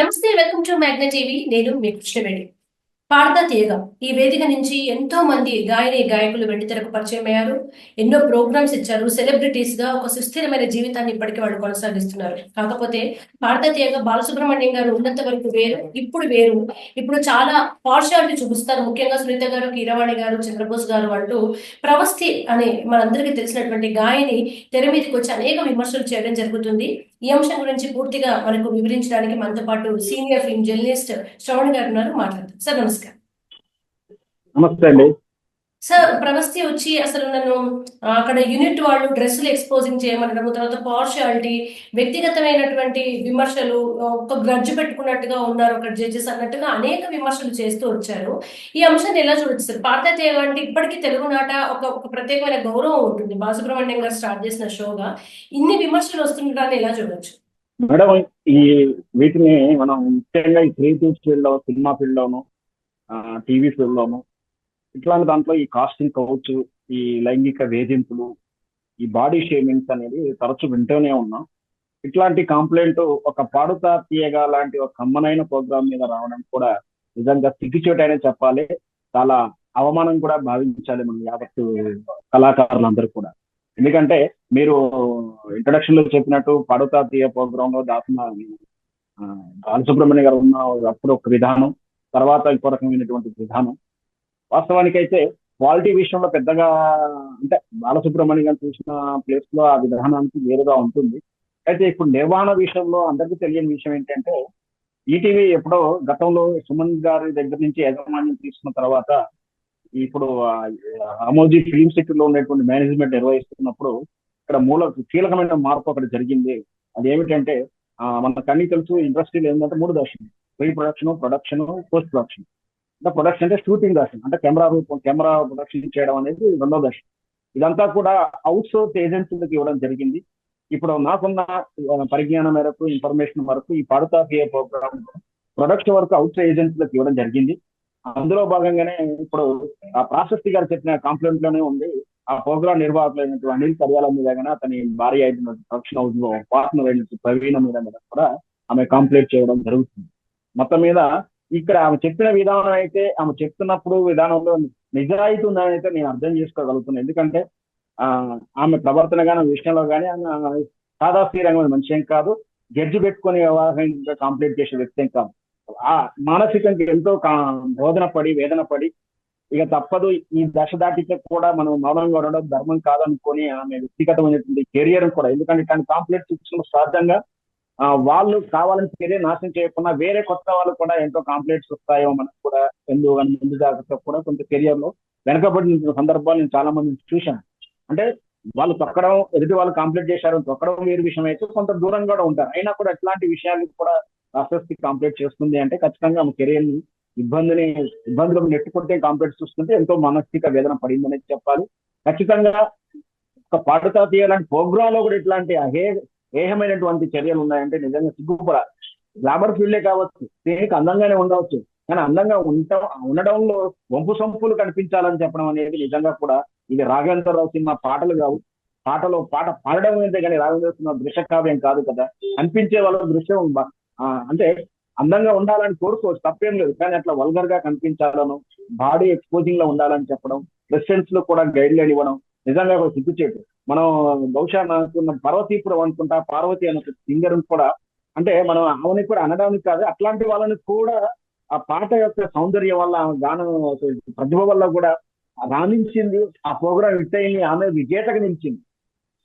నమస్తే welcome to Magna TV. నేను మీ కృష్ణవేణి. పాడతా తీయగా. ఈ వేదిక నుంచి ఎంతో మంది గాయని గాయకులు వెండితెరకు పరిచయం అయ్యారు. ఎన్నో ప్రోగ్రామ్స్ ఇచ్చారు. సెలబ్రిటీస్గా ఒక సుస్థిరమైన జీవితాన్ని ఇప్పటికీ వాళ్ళు కొనసాగిస్తున్నారు. కాకపోతే పాడతా తీయగా బాలసుబ్రహ్మణ్యం గారు ఉన్నంత వరకు వేరు ఇప్పుడు వేరు. ఇప్పుడు చాలా పార్షాలిటీ చూపిస్తారు. ముఖ్యంగా సునీత గారు కీరవాణి గారు చంద్రబోస్ గారు అంటూ ప్రవస్తి అనే మనందరికీ తెలిసినటువంటి గాయని తెర మీదకి వచ్చి అనేక విమర్శలు చేయడం జరుగుతుంది. ఈ అంశం గురించి పూర్తిగా మనకు వివరించడానికి మనతో పాటు సీనియర్ ఫిల్మ్ జర్నలిస్ట్ శ్రవణ్ గారు ఉన్నారు. మాట్లాడతారు సార్ నమస్కారం. నమస్తే అండి. సార్ ప్రవస్తి వచ్చి అసలు నన్ను అక్కడ యూనిట్ వాళ్ళు డ్రెస్సులు ఎక్స్పోజింగ్ చేయమనడం తర్వాత పార్షాలిటీ వ్యక్తిగతమైనటువంటి విమర్శలు ఒక గ్రడ్జ్ పెట్టుకున్నట్టుగా ఉన్నారు అక్కడ జడ్జెస్ అన్నట్టుగా అనేక విమర్శలు చేస్తూ వచ్చారు. ఈ అంశాన్ని ఎలా చూడొచ్చు సార్? పార్థతేయ అంటే ఇప్పటికీ తెలుగునాట ఒక ఒక ప్రత్యేకమైన గౌరవం ఉంటుంది. బాలసుబ్రహ్మణ్యం గారు స్టార్ట్ చేసిన షోగా. ఇన్ని విమర్శలు వస్తుండడాన్ని ఎలా చూడొచ్చు? మేడం ఈ వీటిని మనం ముఖ్యంగా ఈ క్రియేటివ్ ఫీల్డ్లో సినిమా ఫీల్డ్ లోను టీవీ ఫీల్డ్ లోను ఇట్లాంటి దాంట్లో ఈ కాస్టింగ్ కౌచ్ ఈ లైంగిక వేధింపులు ఈ బాడీ షేమింగ్స్ అనేది తరచు వింటూనే ఉన్నాం. ఇట్లాంటి కంప్లైంట్ ఒక పాడుతా తీయగా లాంటి ఒక కమ్మనైన ప్రోగ్రామ్ మీద రావడం కూడా నిజంగా సిగ్గుచేటనే చెప్పాలి. చాలా అవమానం కూడా భావించాలి మనం యావత్తు కళాకారులందరూ కూడా. ఎందుకంటే మీరు ఇంట్రడక్షన్లో చెప్పినట్టు పాడుతా తీయ ప్రోగ్రామ్లో దాసిన ఆ, బాలసుబ్రహ్మణ్య గారు ఉన్న అప్పుడు ఒక విధానం తర్వాత ఇంకో రకమైనటువంటి విధానం. వాస్తవానికి అయితే క్వాలిటీ విషయంలో పెద్దగా అంటే బాలసుబ్రహ్మణ్యం గారు చూసిన ప్లేస్లో ఆ విధానానికి వేరుగా ఉంటుంది. అయితే ఇప్పుడు నిర్వహణ విషయంలో అందరికీ తెలియని విషయం ఏంటంటే ఈటీవీ ఎప్పుడో గతంలో సుమన్ గారి దగ్గర నుంచి యాజమాన్యం తీసుకున్న తర్వాత ఇప్పుడు అమోజీ ఫిలిం సిటీలో ఉన్నటువంటి మేనేజ్మెంట్ నిర్వహిస్తున్నప్పుడు ఇక్కడ మూల కీలకమైన మార్పు అక్కడ జరిగింది. అది ఏమిటంటే మన కన్నీ తెలుసు ఇండస్ట్రీలో ఏంటంటే మూడు దశలు. Pre production production post production. అంటే ప్రొడక్షన్ అంటే షూటింగ్ దశ అంటే కెమెరా రూపం కెమెరా ప్రొడక్షన్ చేయడం అనేది రెండో దశ ఇదంతా కూడా అవుట్ సోర్స్ ఏజెన్సీలకు ఇవ్వడం జరిగింది. ఇప్పుడు నాకున్న పరిజ్ఞానం మేరకు ఇన్ఫర్మేషన్ వరకు ఈ పడతా పిఏ ప్రోగ్రామ్ ప్రొడక్షన్ వరకు అవుట్ సోర్స్ ఏజెన్సీలకు ఇవ్వడం జరిగింది. అందులో భాగంగానే ఇప్పుడు ఆ ప్రాశస్తి గారు చెప్పిన కంప్లైంట్లోనే ఉంది. ఆ ప్రోగ్రామ్ నిర్వాహకులైనటువంటి అనిల్ కర్యాల మీద కానీ అతని భార్య అయినటువంటి ప్రొడక్షన్ హౌస్లో పార్ట్నర్ అయినటువంటి ప్రవీణ మీద మీద కూడా ఆమె కంప్లైంట్ చేయడం జరుగుతుంది. మొత్తం మీద ఇక్కడ ఆమె చెప్పిన విధానం అయితే ఆమె చెప్తున్నప్పుడు విధానంలో నిజాయితీ ఉందని అయితే నేను అర్థం చేసుకోగలుగుతున్నాను ఎందుకంటే ఆ ఆమె ప్రవర్తన కానీ విషయంలో కానీ ఆమె సాదాసీరంగా మనిషి ఏం కాదు. జడ్జి పెట్టుకొని వ్యవహారంగా కంప్లైంట్ చేసే వ్యక్తి ఏం కాదు. ఆ మానసికంగా ఎంతో కా- బోధన పడి వేదన పడి ఇక తప్పదు. ఈ దశ దాటితే కూడా మనం మౌనంగా ఉండడం ధర్మం కాదనుకొని ఆమె వ్యక్తిగతమైనటువంటి కెరియర్ కూడా ఎందుకంటే ఇట్లాంటి కాంప్లైంట్స్ ఇచ్చిన సాధ్యంగా వాళ్ళు కావాలని కెరీర్ నాశనం చేయకుండా వేరే కొత్త వాళ్ళు కూడా ఎంతో కాంప్లైంట్స్ వస్తాయో మనకు కూడా ఎందుకు కానీ ముందు జాగ్రత్త కూడా కొంత కెరియర్లో వెనకబడిన సందర్భాలు నేను చాలా మంది చూశాను. అంటే వాళ్ళు తొక్కడం ఎదుటి వాళ్ళు కాంప్లీట్ చేశారు తొక్కడం వేరు విషయం అయితే కొంత దూరంగా కూడా ఉంటారు. అయినా కూడా ఎట్లాంటి విషయాలు కూడా ఆసక్తి కంప్లీట్ చేస్తుంది అంటే ఖచ్చితంగా ఆమె కెరియర్ ఇబ్బందిని ఇబ్బందులకు నెట్టుకుంటే కాంప్లీట్ చూస్తుంటే ఎంతో మానసిక వేదన పడిందని చెప్పాలి. ఖచ్చితంగా ఒక పాడుతా తీయాలంటే ప్రోగ్రామ్లో కూడా ఇట్లాంటి అహే ఏహమైనటువంటి చర్యలు ఉన్నాయంటే నిజంగా సిగ్గుపడాలి గ్లామర్ ఫీల్డే కావచ్చు దేనికి అందంగానే ఉండవచ్చు కానీ అందంగా ఉంట ఉండడంలో వంపు సొంపులు కనిపించాలని చెప్పడం అనేది నిజంగా కూడా ఇది రాఘవేంద్రరావు సినిమా పాటలు కావు. పాటలో పాట పాడడం అయితే కానీ రాఘవేంద్ర సినిమా దృశ్య కావ్యం కాదు కదా. అనిపించే వాళ్ళ దృశ్యం ఆ, అంటే అందంగా ఉండాలని కోరుకోవచ్చు తప్పేం లేదు. కానీ అట్లా వల్గర్గా కనిపించాలను బాడీ ఎక్స్పోజింగ్లో ఉండాలని చెప్పడం రెసిడెన్స్లో కూడా గైడ్ లైన్ ఇవ్వడం నిజంగా ఒక సిగ్గుచేటు. మనం బహుశా అనుకున్న పార్వతీపురం అనుకుంటా పార్వతి అనే సింగర్ కూడా. అంటే మనం ఆమెని కూడా అనడానికి కాదు అట్లాంటి వాళ్ళని కూడా ఆ పాట యొక్క సౌందర్యం వల్ల ఆమె గానం ప్రతిభ వల్ల కూడా రాణించింది. ఆ ప్రోగ్రాం హిట్ అయింది ఆమె విజేతగా నిలిచింది.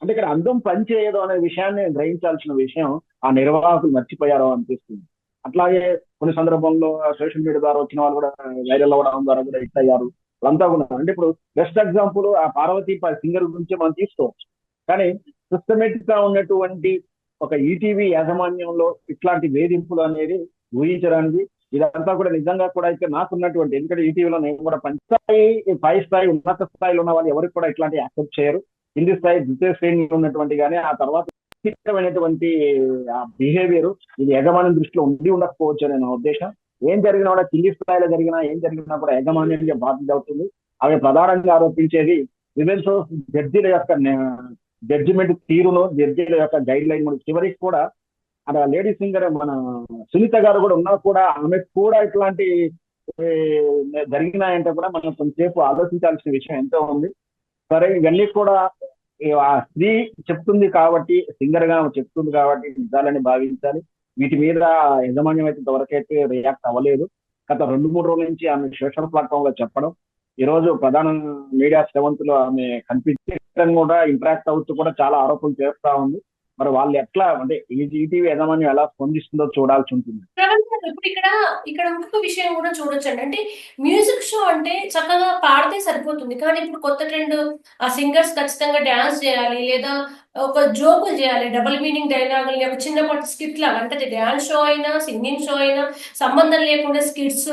అంటే ఇక్కడ అందం పనిచేయదు అనే విషయాన్ని గ్రహించాల్సిన విషయం ఆ నిర్వాహకులు మర్చిపోయారో అనిపిస్తుంది. అట్లాగే కొన్ని సందర్భంలో సోషల్ మీడియా ద్వారా వచ్చిన వాళ్ళు కూడా వైరల్ అవ్వడం ద్వారా కూడా హిట్ అయ్యారు. వాళ్ళంతా ఉన్నారు అంటే ఇప్పుడు బెస్ట్ ఎగ్జాంపుల్ ఆ పార్వతి సింగర్ గురించి మనం తీసుకోవచ్చు. కానీ సిస్టమేటిక్గా ఉన్నటువంటి ఒక ఈటీవీ యాజమాన్యంలో ఇట్లాంటి వేధింపులు అనేది ఊహించడానికి ఇదంతా కూడా నిజంగా కూడా అయితే నాకున్నటువంటి ఎందుకంటే ఈటీవీలో నేను కూడా పంచాయి పై స్థాయి ఉన్నత స్థాయిలో ఉన్న వాళ్ళు ఎవరికి కూడా ఇట్లాంటి యాక్సెప్ట్ చేయరు. కింది స్థాయి ద్వితీయ శ్రేణి ఉన్నటువంటి కానీ ఆ తర్వాత ఆ బిహేవియర్ ఇది యజమాని దృష్టిలో ఉండి ఉండకపోవచ్చు అనే నా ఉద్దేశం. ఏం జరిగినా కూడా కింది స్థాయిలో జరిగినా ఏం జరిగినా కూడా యజమాన్యంగా బాధ్యత అవుతుంది. అవి ప్రధానంగా ఆరోపించేది విమెన్స్ జడ్జిల యొక్క జడ్జిమెంట్ తీరును జడ్జిల యొక్క గైడ్ లైన్ చివరికి కూడా అక్కడ లేడీ సింగర్ మన సునీత గారు కూడా ఉన్నా కూడా ఆమె కూడా ఇట్లాంటి జరిగినాయంటే కూడా మనం కొంతసేపు ఆలోచించాల్సిన విషయం ఎంతో ఉంది. సరే ఇవన్నీ కూడా ఆ స్త్రీ చెప్తుంది కాబట్టి సింగర్గా చెప్తుంది కాబట్టి నిజాలని భావించాలి. వీటి మీద యజమాన్యం అయితే ఇంతవరకైతే రియాక్ట్ అవ్వలేదు. గత రెండు మూడు రోజుల నుంచి ఆమె సోషల్ ప్లాట్ఫామ్లో చెప్పడం ఈ రోజు ప్రధాన మీడియా సెవెంత్లో ఆమె కనిపించడం కూడా ఇంటరాక్ట్ అవుతూ కూడా చాలా ఆరోపణలు చేస్తా ఉంది. మరి వాళ్ళు ఎట్లా అంటే ఈటీవీ యజమాన్యం ఎలా స్పందిస్తుందో చూడాల్సి ఉంటుంది. ఇప్పుడు ఇక్కడ ఇక్కడ ఇంకొక విషయం కూడా చూడొచ్చండి. అంటే మ్యూజిక్ షో అంటే చక్కగా పాడితే సరిపోతుంది. కానీ ఇప్పుడు కొత్త ట్రెండ్ ఆ సింగర్స్ ఖచ్చితంగా డాన్స్ చేయాలి లేదా ఒక జోకులు చేయాలి. డబుల్ మీనింగ్ డైలాగులు ఒక చిన్నపాటి స్కిట్ లాగా. అంటే డ్యాన్స్ షో అయినా సింగింగ్ షో అయినా సంబంధం లేకుండా స్కిట్స్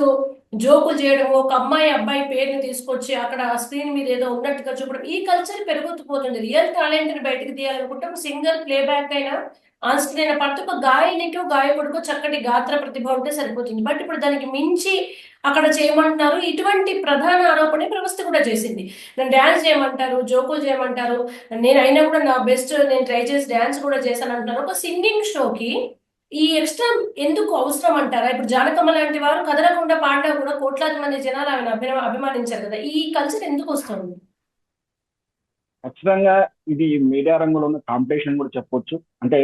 జోకులు చేయడం. ఒక అమ్మాయి అబ్బాయి పేరుని తీసుకొచ్చి అక్కడ స్క్రీన్ మీద ఏదో ఉన్నట్టుగా చూపడం. ఈ కల్చర్ పెరుగుతూ పోతుంది రియల్ టాలెంట్ని బయటకు తీయాలనుకుంటే ఒక సింగర్ ప్లేబ్యాక్ అయినా ఆన్ స్క్రీన్ ఒక గాయనికో గాయకుడికో చక్కటి గాత్ర ప్రతిభ ఉంటే సరిపోతుంది. బట్ ఇప్పుడు దానికి మించి అక్కడ చేయమంటున్నారు. ఇటువంటి ప్రధాన ఆరోపణ వ్యవస్థ కూడా చేసింది. నన్ను డ్యాన్స్ చేయమంటారు జోకులు చేయమంటారు. నేను అయినా కూడా నా బెస్ట్ నేను ట్రై చేసి డ్యాన్స్ కూడా చేశాను అంటున్నారు. ఒక సింగింగ్ షోకి ఈ ఎక్స్ట్రా ఎందుకు అవసరం అంటారా? ఇప్పుడు జానకమ్మ లాంటి వారు కదలకుండా పాడినా కూడా కోట్లాది మంది జనాలు ఆమెను అభిమ అభిమానించారు కదా. ఈ కల్చర్ ఎందుకు వస్తుంది? ఖచ్చితంగా ఇది మీడియా రంగంలో ఉన్న కాంపిటీషన్ కూడా చెప్పొచ్చు. అంటే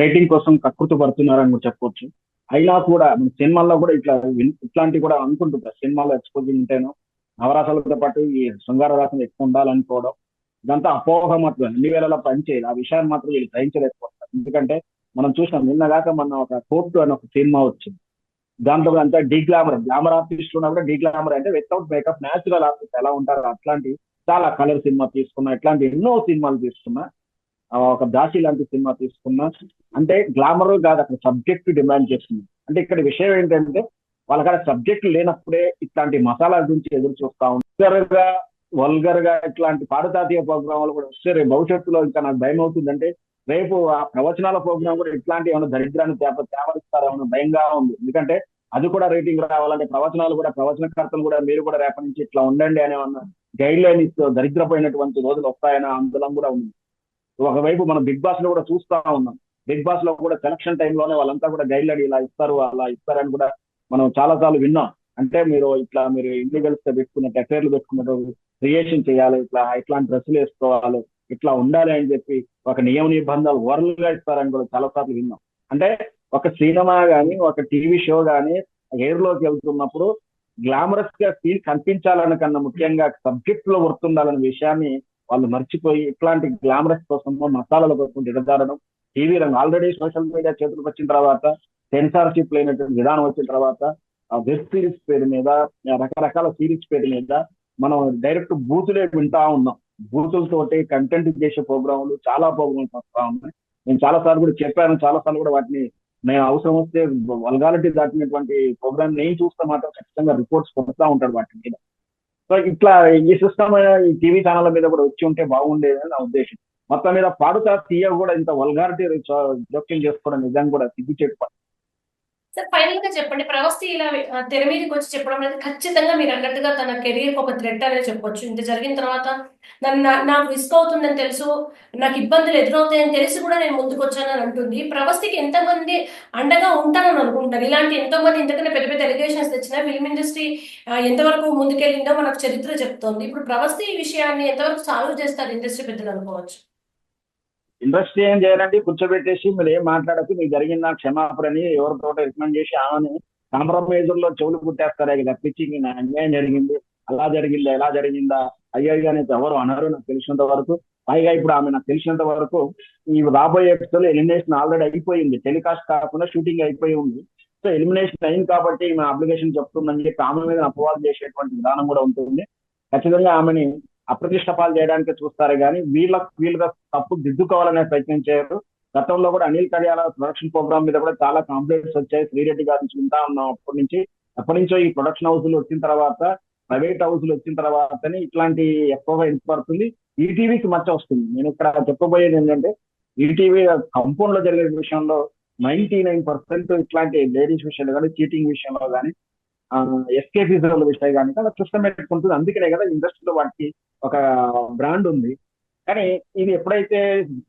రేటింగ్ కోసం కకృతి పడుతున్నారని కూడా చెప్పొచ్చు. అయినా కూడా మన సినిమాల్లో కూడా ఇట్లా ఇట్లాంటివి కూడా అనుకుంటుంటారు సినిమాలో ఎక్స్పోజింగ్ ఉంటేనో నవరాసాలతో పాటు ఈ శృంగార రాసం ఎక్కువ ఉండాలనుకోవడం ఇదంతా అపోహ మాత్రం అన్ని వేళలా పనిచేయదు ఆ విషయాన్ని మాత్రం వీళ్ళు గ్రహించలేకపోతారు ఎందుకంటే మనం చూసినాం నిన్నగాక మన ఒక కోర్టు అని ఒక సినిమా వచ్చింది. దాంట్లో కూడా అంతా డీ గ్లామర్ గ్లామర్ ఆర్టిస్ట్ ఉన్నా కూడా డీ గ్లామర్ అంటే వితౌట్ మేకప్ న్యాచురల్ ఆర్టిస్ట్ ఎలా ఉంటారు అట్లాంటి చాలా కలర్ సినిమా తీసుకున్నా ఇట్లాంటి ఎన్నో సినిమాలు తీసుకున్నా ఒక దాసి లాంటి సినిమా తీసుకున్నా. అంటే గ్లామర్ కాదు అక్కడ సబ్జెక్ట్ డిమాండ్ చేస్తుంది. అంటే ఇక్కడ విషయం ఏంటంటే వాళ్ళకాడ సబ్జెక్ట్ లేనప్పుడే ఇట్లాంటి మసాలా గురించి ఎదురు చూస్తా ఉంటారుగా వల్గర్గా ఇట్లాంటి పాడతాతీయ ప్రోగ్రాంలు కూడా వస్తే రేపు భవిష్యత్తులో ఇంకా నాకు భయం అవుతుందంటే రేపు ఆ ప్రవచనాల ప్రోగ్రామ్ కూడా ఇట్లాంటి ఏమైనా దరిద్రాన్ని తేప తేవరిస్తారేమో భయంగా ఉంది. ఎందుకంటే అది కూడా రేటింగ్ రావాలంటే ప్రవచనాలు కూడా ప్రవచనకర్తలు కూడా మీరు కూడా రేపటి నుంచి ఇట్లా ఉండండి అనే గైడ్ లైన్ ఇస్తూ దరిద్రపోయినటువంటి రోజులు వస్తాయని ఆందోళన కూడా ఉంది. ఒకవైపు మనం బిగ్ బాస్లో కూడా చూస్తా ఉన్నాం. బిగ్ బాస్లో కూడా సెలక్షన్ టైంలోనే వాళ్ళంతా కూడా గైడ్ ఇలా ఇస్తారు అలా ఇస్తారని కూడా మనం చాలా సార్లు విన్నాం. అంటే మీరు ఇట్లా మీరు ఇండివిజువల్స్ పెట్టుకున్నట్టు పెట్టుకున్న పెట్టుకున్నట్టు క్రియేషన్ చేయాలి ఇట్లా ఇట్లాంటి డ్రెస్సులు వేసుకోవాలి ఇట్లా ఉండాలి అని చెప్పి ఒక నియమ నిబంధనలు ఓరల్గా ఇస్తారని కూడా చాలా సార్లు విన్నాం. అంటే ఒక సినిమా కానీ ఒక టీవీ షో కానీ ఎయిర్లోకి వెళ్తున్నప్పుడు గ్లామరస్గా ఫీల్ కనిపించాలని కన్నా ముఖ్యంగా సబ్జెక్ట్లో గుర్తుండాలనే విషయాన్ని వాళ్ళు మర్చిపోయి ఇట్లాంటి గ్లామరస్ కోసం మసాలాల కోసం దిగజారడం టీవీ రంగం ఆల్రెడీ సోషల్ మీడియా చేతులకు వచ్చిన తర్వాత సెన్సార్షిప్ లేనటువంటి విధానం వచ్చిన తర్వాత వెబ్ సిరీస్ పేరు మీద రకరకాల సిరీస్ పేరు మీద మనం డైరెక్ట్ బూతులే వింటా ఉన్నాం. బూతులతోటి కంటెంట్ చేసే ప్రోగ్రాములు చాలా ప్రోగ్రామ్స్ వస్తా ఉన్నాయి. నేను చాలా సార్లు కూడా చెప్పాను చాలా సార్లు కూడా వాటిని నేను అవసరం వస్తే వల్గాలిటీ దాటినటువంటి ప్రోగ్రామ్ నేను చూస్తే మాత్రం ఖచ్చితంగా రిపోర్ట్స్ కొడుతూ ఉంటాడు వాటి మీద. సో ఇట్లా ఈ సిస్టమ్ ఈ టీవీ ఛానల్ మీద కూడా వచ్చి ఉంటే బాగుండేదని నా ఉద్దేశం మొత్తం మీద పాడుతా తీయ కూడా ఇంత వల్గారిటీ జోక్యం చేసుకోవడం నిజంగా కూడా సిగ్గుచేటు పని. సార్ ఫైనల్గా చెప్పండి. ప్రవస్తి ఇలా తెర మీదకి వచ్చి చెప్పడం అనేది ఖచ్చితంగా మీరు అన్నట్టుగా తన కెరీర్ ఒక థ్రెట్ అనేది చెప్పొచ్చు. ఇంత జరిగిన తర్వాత నన్ను నాకు రిస్క్ అవుతుందని తెలుసు నాకు ఇబ్బందులు ఎదురవుతాయని తెలిసి కూడా నేను ముందుకు వచ్చానని అంటుంది. ప్రవస్తికి ఎంతమంది అండగా ఉంటానని అనుకుంటాను ఇలాంటి ఎంతో మంది ఇంతకన్నా పెద్ద పెద్ద ఎలిగేషన్స్ తెచ్చినా ఫిల్మ్ ఇండస్ట్రీ ఎంతవరకు ముందుకెళ్ళిందో మనకు చరిత్ర చెప్తోంది. ఇప్పుడు ప్రవస్తి ఈ విషయాన్ని ఎంతవరకు సాల్వ్ చేస్తారు ఇండస్ట్రీ పెద్దలు అనుకోవచ్చు? ఇండస్ట్రీ ఏం చేయాలంటే కూర్చోబెట్టేసి మీరు ఏం మాట్లాడకు మీకు జరిగిందా క్షమాపణని ఎవరితో రికమెండ్ చేసి ఆమెని కాంప్రమైజర్లో చెవులు కుట్టేస్తారే కదా? పిచ్చింగ్ అన్యాయం జరిగింది. అలా జరిగిందా? ఎలా జరిగిందా? అయ్యాయి అనేది ఎవరు అనరు నాకు తెలిసినంత వరకు. పైగా ఇప్పుడు ఆమె నాకు తెలిసినంత వరకు ఈ రాబోయే ఎపిసోడ్ ఎలిమినేషన్ ఆల్రెడీ అయిపోయింది. టెలికాస్ట్ కాకుండా షూటింగ్ అయిపోయి ఉంది. సో ఎలిమినేషన్ అయింది కాబట్టి ఈమె అప్లికేషన్ చెప్తుందని చెప్పి ఆమె మీద అపవాదం చేసేటువంటి విధానం కూడా ఉంటుంది. ఖచ్చితంగా ఆమెని అప్రతిష్ట పాలు చేయడానికి చూస్తారు కానీ వీళ్ళ వీళ్ళ తప్పు దిద్దుకోవాలనే ప్రయత్నం చేయరు. గతంలో కూడా అనిల్ కళ్యాణ ప్రొడక్షన్ ప్రోగ్రామ్ మీద కూడా చాలా కంప్లైంట్స్ వచ్చాయి. శ్రీరెడ్డి గారి నుంచి వింటా ఉన్నాం అప్పటి నుంచి. ఎప్పటి నుంచో ఈ ప్రొడక్షన్ హౌస్లు వచ్చిన తర్వాత ప్రైవేట్ హౌస్లు వచ్చిన తర్వాతనే ఇట్లాంటి ఎక్కువగా పడుతుంది? ఈటీవీకి మచ్చ వస్తుంది. నేను ఇక్కడ చెప్పబోయేది ఏంటంటే ఈటీవీ కంపౌండ్లో జరిగే విషయంలో నైన్టీ నైన్ పర్సెంట్ ఇట్లాంటి లేడీస్ విషయంలో కానీ చీటింగ్ విషయంలో కానీ ఎస్కేపిజల విషయం కానీ అలా సిస్టమేటిక్ ఉంటుంది అందుకనే కదా ఇండస్ట్రీలో వాటికి ఒక బ్రాండ్ ఉంది. కానీ ఇది ఎప్పుడైతే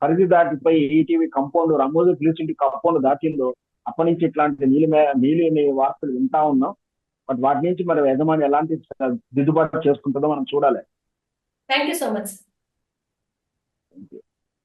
పరిధి దాటిపోయి ఈటీవీ కంపౌండ్ రమోజు ఫిలిప్స్ ఇంటి కంపౌండ్ దాటిందో అప్పటి నుంచి ఇట్లాంటి నీలి నీలిని వార్తలు వింటా ఉన్నాం. బట్ వాటి నుంచి మరి యజమాని ఎలాంటి దిద్దుబాటు చేసుకుంటుందో మనం చూడాలి. Thank you so much.